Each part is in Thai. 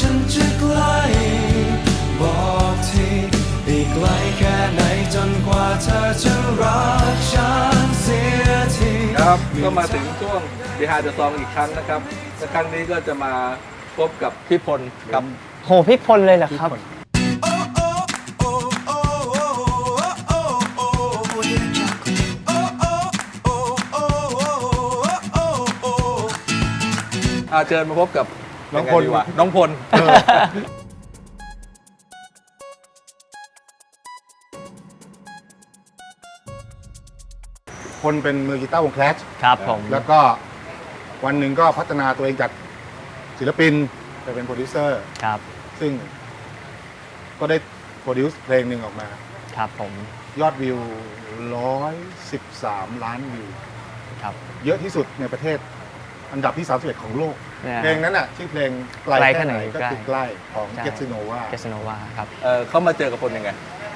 ฉันจะใกล้บอกทีอีกไกลแค่ไหนจนกว่าเธอจะรักฉันเสียทีครับก็มาถึงช่วง Behind the Song อีกครั้งนะครับและครั้งนี้ก็จะมาพบกับพี่พลกับโหพี่พลเลยเหรอครับ อาเชิญมาพบกับ น้องพล ยัไดีวะน้องพล คนเป็นมือกีตาร์วงแคลชครับผม แล้วก็วันหนึ่งก็พัฒนาตัวเองจากศิลปินไปเป็นโปรดิวเซอร์ ครับ ซึ่งก็ได้โปรดิวซ์เพลงหนึ่งออกมา ครับผม ยอดวิว 113 ล้านวิว ครับ เยอะที่สุดในประเทศอันดับที่ 31 ของโลก เนี่ยเพลงนั้นอะชื่อเพลงไกลไกลแค่ไหนแค่ไหนก็คือใกล้ของใช่เกสโนวาเกสโนวาครับเอ่อเขามาเจอกับพลยังไง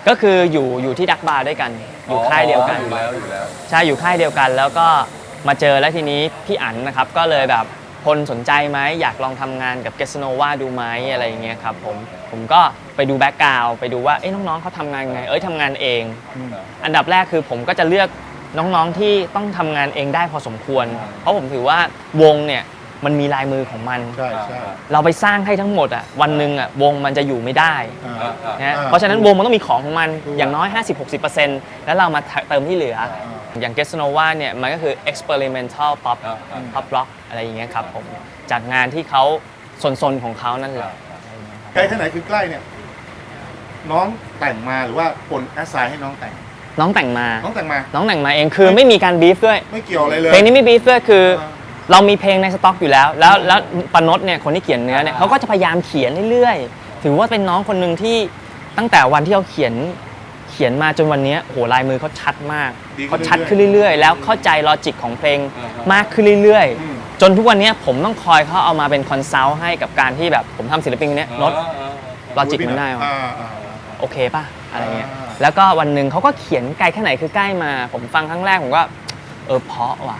ก็คืออยู่อยู่ที่ดักบาร์ด้วยกัน อยู่ค่ายเดียวกันอยู่แล้วอยู่แล้วใช่อยู่ค่ายเดียวกันแล้วก็มาเจอแล้วทีนี้พี่อั๋นนะครับก็เลยแบบพลสนใจไหมอยากลองทำงานกับเกสโนวาดูไหมอะไรอย่างเงี้ยครับผมผมก็ไปดูแบ็กกราวไปดูว่าเอ้ยน้องๆเขาทำงานไง เอ้ยทำงานเอง อันดับแรกคือผมก็จะเลือกน้องๆที่ต้องทำงานเองได้พอสมควร เพราะผมถือว่าวงเนี่ย มันมีลายมือของมัน ใช่ใช่เราไปสร้างให้ทั้งหมดอะวันหนึ่งอะวงมันจะอยู่ไม่ได้อ่า อ่าอ่า นะอ่าเพราะฉะนั้นวงมันต้องมีของของมันถูกอย่างน้อย 50-60%แล้วเรามาเติมที่เหลือ อย่าง g e s n o v a เนี่ยมันก็คือ experimental pop อ่าอ่า pop rock อะไรอย่างเงี้ยครับผมจากงานที่เขาสนๆของเขานั่นแหละ ใกล้แค่ไหนคือใกล้เนี่ย น้องแต่งมาหรือว่าคนแอสไซน์ให้น้องแต่ง น้องแต่งมา น้องแต่งมา น้องแต่งมาเองคือไม่มีการบีฟด้วย ไม่เกี่ยวอะไรเลย เพลงนี้ไม่บีฟด้วยคืออ่า เรามีเพลงในสต็อกอยู่แล้ว แล้วแล้วปานดเนี่ยคนที่เขียนเนื้อเนี่ยเขาก็จะพยายามเขียนเรื่อยๆ ถือว่าเป็นน้องคนหนึ่งที่ตั้งแต่วันที่เขาเขียนเขียนมาจนวันเนี้ยโหลายมือเขาชัดมากดีขึ้นเขาชัดเรื่อยๆขึ้นเรื่อยๆ แล้วเข้าใจลอจิกของเพลงอ่าฮะมากขึ้นเรื่อยอืม ๆ จนทุกวันเนี้ยผมต้องคอยเขาเอามาเป็นคอนซัลท์ให้กับการที่แบบผมทำศิลปินคนเนี้ยลดอ่าอ่าลอจิกมันได้วะ อ่าอ่า โอเคป่ะอะไรเงี้ย อ่า แล้วก็วันหนึ่งเขาก็เขียนไกลแค่ไหนคือใกล้มา ผมฟังครั้งแรกผมก็ เออเพราะว่ะ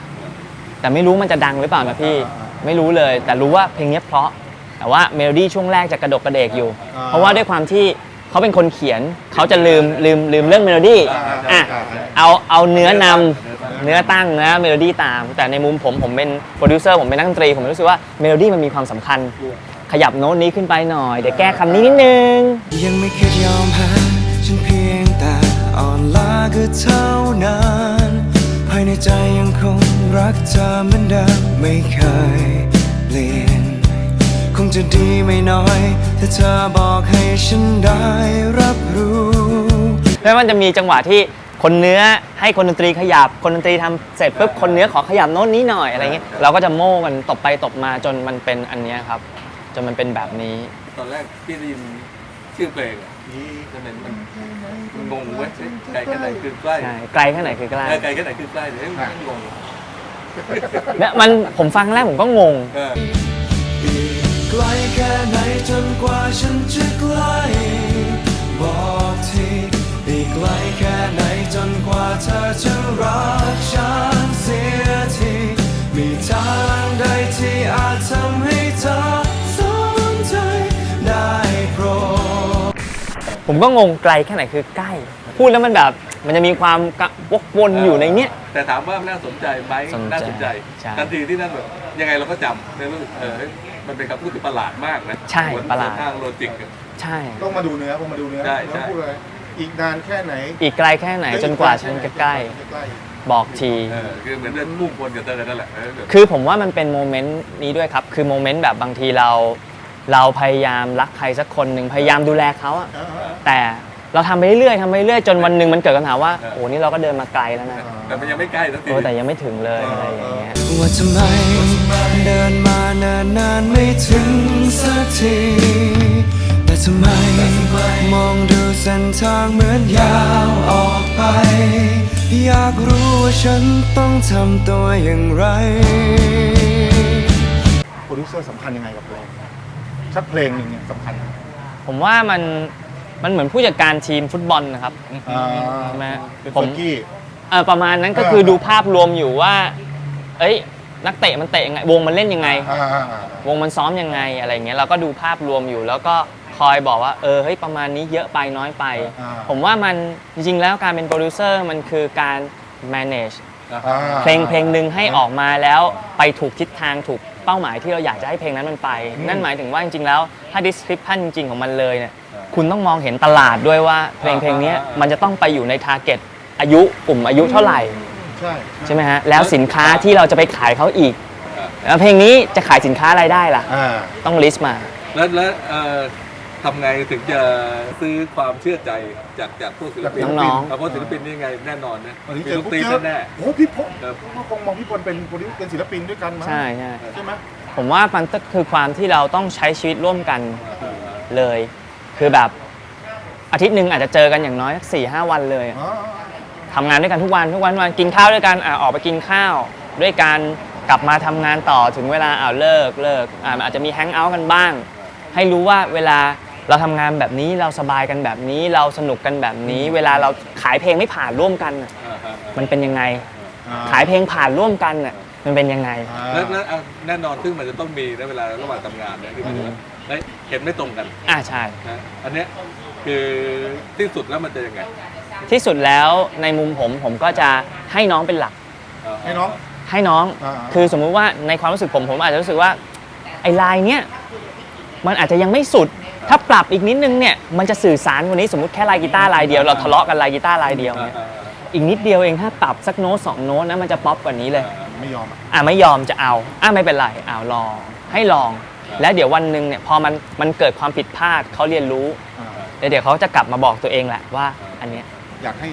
แต่ไม่รู้มันจะดังหรือเปล่านะพี่ ไม่รู้เลย แต่รู้ว่าเพลงเนี้ยเพราะ แต่ว่าเมโลดี้ช่วงแรกจะกระดกกระเดกอยู่อ่าเพราะว่าด้วยความที่เขาเป็นคนเขียน เขาจะลืมลืมลืมเรื่องเมโลดี้อ่าอะอ่าเอาเอาเนื้อนำเนื้อตั้งเนื้อเมโลดี้ตาม แต่ในมุมผมผมเป็นโปรดิวเซอร์ผมเป็นนักดนตรี ผมรู้สึกว่าเมโลดี้มันมีความสำคัญ ขยับโน้ตนี้ขึ้นไปหน่อย เดี๋ยวแก้คำนี้นิดนึง ยังไม่คิดยอมแพ้ฉันเพียงแต่อ่อนล้าก็เท่านั้นภายในใจยังคง รักเธอเหมือนเดิมไม่เคยเปลี่ยน คงจะดีไม่น้อย ถ้าเธอบอกให้ฉันได้รับรู้แล้วมันจะมีจังหวะที่คนเนื้อให้คนดนตรีขยับ คนดนตรีทำเสร็จปุ๊บคนเนื้อขอขยับโน้ตนี้หน่อยอะไรเงี้ยเราก็จะโม่กันตบไปตบมาจนมันเป็นอันเนี้ยครับ จนมันเป็นแบบนี้ ตอนแรกพี่ได้ยินชื่อเพลงอะจะเป็นมันมันงงเว้ยไกลแค่ไหนคือใกล้ใช่ไกลแค่ไหนคือใกล้เออไกลแค่ไหนคือใกล้เดี๋ยวให้มันงง และมันผมฟังแรกผมก็งง เอออีกไกลแค่ไหนจนกว่าฉันจะใกล้บอกทีอีกไกลแค่ไหนจนกว่าเธอจะรักฉันเสียทีมีทางใดที่อาจทำให้เธอสนใจได้โปรด ผมก็งงไกลแค่ไหนคือใกล้ พูดแล้วมันแบบ มันจะมีความกะวกวนอยู่ในเนี้ย แต่ถามว่าน่าสนใจไหมสนใจน่าสนใจใช่ทันทีที่นั่นแบบยังไงเราก็จำในรู้สึกเออเฮ้ยมันเป็นคำพูดที่ประหลาดมากนะใช่เหมือนประหลาด ทางโลจิกอะ ใช่ ต้องมาดูเนื้อต้องมาดูเนื้อใช่ใช่ แล้วพูดเลยอีกนานแค่ไหนอีกไกลแค่ไหนจนกว่าฉันจะใกล้ใกล้บอกที เออคือเหมือนเดินมุ่งคนกับเธอนั่นแหละเออแบบคือผมว่ามันเป็นโมเมนต์นี้ด้วยครับ คือโมเมนต์แบบบางทีเรา เราพยายามรักใครสักคนหนึ่งพยายามดูแลเขาอะอ่าอ่าแต่ เราทำไปเรื่อยๆทำไปเรื่อยจนวันหนึ่งมันเกิดคำถามว่าโอ้นี่เราก็เดินมาไกลแล้วนะแต่มันยังไม่ใกล้สักที โอ้แต่ยังไม่ถึงเลยอะไรอย่างเงี้ยว่าทำไมเดินมาเนิ่นนานไม่ถึงสักทีแต่ทำไมมองดูเส้นทางเหมือนยาวออกไป อยากรู้ว่าฉันต้องทำตัวอย่างไร โปรดิวเซอร์สำคัญยังไงกับเพลงสักเพลงหนึ่งเนี่ยสำคัญ ผมว่ามัน มันเหมือนผู้จัดการทีมฟุตบอลนะครับอ่าใช่ไหมเป็นผมเฟอร์กี้ เออประมาณนั้นก็เออคือดูภาพรวมอยู่ว่า เอ้ย นักเตะมันเตะยังไง วงมันเล่นยังไง อ่าอ่าอ่าวงมันซ้อมยังไงอะไรเงี้ยเราก็ดูภาพรวมอยู่ แล้วก็คอยบอกว่าเออเฮ้ยประมาณนี้เยอะไปน้อยไป อ่าผมว่ามันจริงๆแล้วการเป็นโปรดิวเซอร์มันคือการ manage อ่าเพลงเพลงหนึ่งให้ออกมาแล้วไปถูกทิศทางถูก เป้าหมายที่เราอยากจะให้เพลงนั้นมันไปอืมนั่นหมายถึงว่าจริงๆแล้วถ้า description จริงๆของมันเลยเนี่ยคุณต้องมองเห็นตลาดด้วยว่าเพลงเพลงเนี้ยมันจะต้องไปอยู่ใน target อายุกลุ่มอายุเท่าไหร่ ใช่ใช่ไหมฮะแล้วสินค้าที่เราจะไปขายเขาอีกแล้วเพลงนี้จะขายสินค้าอะไรได้ล่ะอ่าต้อง list มา แล้วแล้วเอ่อ ทำไงถึงจะซื้อความเชื่อใจจากจากพวกศิลปินน้องๆเพราะศิลปินนี่ไงแน่นอนนะวันนี้มีเจอลูกปุ๊บตีเจอแน่โอ้พี่พลครับก็คงมองพี่พลเป็นโปรดิวเป็นศิลปินด้วยกันมั้งใช่ใช่ใช่ไหมผมว่ามันก็คือความที่เราต้องใช้ชีวิตร่วมกันๆเออเลย คือแบบอาทิตย์หนึ่งอาจจะเจอกันอย่างน้อยสักสี่ห้าวันเลยอะอ๋อทำงานด้วยกันทุกวันทุกวันทุกวันกินข้าวด้วยกันอะออกไปกินข้าว ด้วยกันกลับมาทำงานต่อถึงเวลาอ้าวเลิกเลิกอะอาจจะมีแฮงเอาท์กันบ้าง ให้รู้ว่าเวลา เราทำงานแบบนี้เราสบายกันแบบนี้เราสนุกกันแบบนี้ เวลาเราขายเพลงไม่ผ่านร่วมกันน่ะอ่าฮะมันเป็นยังไงอ่ขายเพลงผ่านร่วมกันน่ะมันเป็นยังไงอ่าแล้วแล้วเอาแน่นอนซึ่งมันจะต้องมีในเวลาระหว่างทำงานเนี่ยที่มันจะเฮ้ยเห็นไม่ตรงกันอ่าใช่ นะอันเนี้ยคือที่สุดแล้วมันจะยังไงที่สุดแล้วในมุมผมผมก็จะให้น้องเป็นหลักเอ่อให้น้อง ให้น้องอ่า คือสมมุติว่าในความรู้สึกผมผมอาจจะรู้สึกว่าไอ้ลายเนี้ยมันอาจจะยังไม่สุด ถ้าปรับอีกนิดนึงเนี่ยมันจะสื่อสารกว่านี้สมมติแค่ลายกีตาร์ลายเดียวเราทะเลาะกันลายกีตาร์ลายเดียวอ่าเนี่ยอ่าอีกนิดเดียวเองถ้าปรับสักโน้ตสองโน้ตนะมันจะป๊อปกว่านี้เลยไม่ยอมอะอะไม่ยอมจะเอาอะไม่เป็นไรอ้าวลองให้ลอง แล้วเดี๋ยววันหนึ่งเนี่ยพอมันมันเกิดความผิดพลาดเขาเรียนรู้อ่าแล้วเดี๋ยวเขาจะกลับมาบอกตัวเองแหละว่า อันเนี้ยอยากให้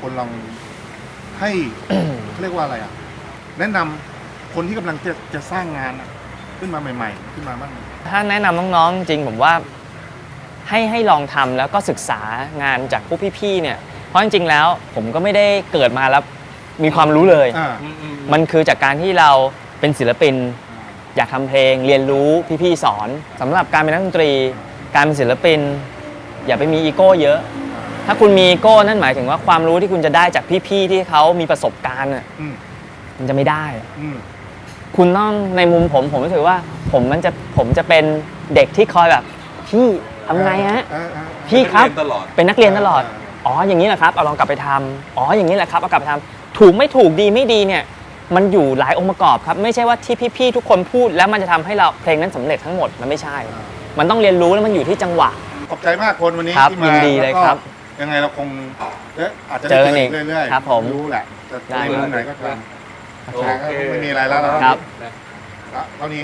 คนลองให้เขาเรียกว่าอะไรอะ แนะนำคนที่กำลังจะจะสร้างงานอะ ขึ้นมาใหม่ๆ ขึ้นมาบ้าง ถ้าแนะนำน้องๆ จริงผมว่าให้ให้ลองทำแล้วก็ศึกษางานจากพวกพี่ๆ เนี่ย เพราะจริงๆ แล้วผมก็ไม่ได้เกิดมาแล้วมีความรู้เลย อ่าอืมอืมมันคือจากการที่เราเป็นศิลปิน อยากทำเพลงเรียนรู้พี่ๆ สอนสำหรับการเป็นนักดนตรี การเป็นศิลปิน อย่าไปมีอีโก้เยอะ ถ้าคุณมีอีโก้นั่นหมายถึงว่าความรู้ที่คุณจะได้จากพี่ๆ ที่เขามีประสบการณ์น่ะอืม มันจะไม่ได้ อืม คุณต้องในมุมผมผมรู้สึกว่าผมมันจะผมจะเป็นเด็กที่คอยแบบพี่ทำไงฮะอ่าอ่าพี่ครับเรียนตลอด เป็นนักเรียนตลอด อ๋ออย่างนี้แหละครับเอาลองกลับไปทำอ๋ออย่างนี้แหละครับเอากลับไปทำถูกไม่ถูกดีไม่ดีเนี่ย มันอยู่หลายองค์ประกอบครับ ไม่ใช่ว่าที่พี่ๆทุกคนพูดแล้วมันจะทำให้เราเพลงนั้นสำเร็จทั้งหมดมันไม่ใช่ มันต้องเรียนรู้แล้วมันอยู่ที่จังหวะ ขอบใจมากคนวันนี้ครับที่มายินดีเลยแวก็ครับยังไงเราคงเอ๊ะอาจจะเจอกันอีกเรื่อยๆครับผมรู้แหละจะได้ไม่รู้ไหนก็ตาม โอเค ไม่มีอะไรแล้วนะครับนะแล้วเท่านี้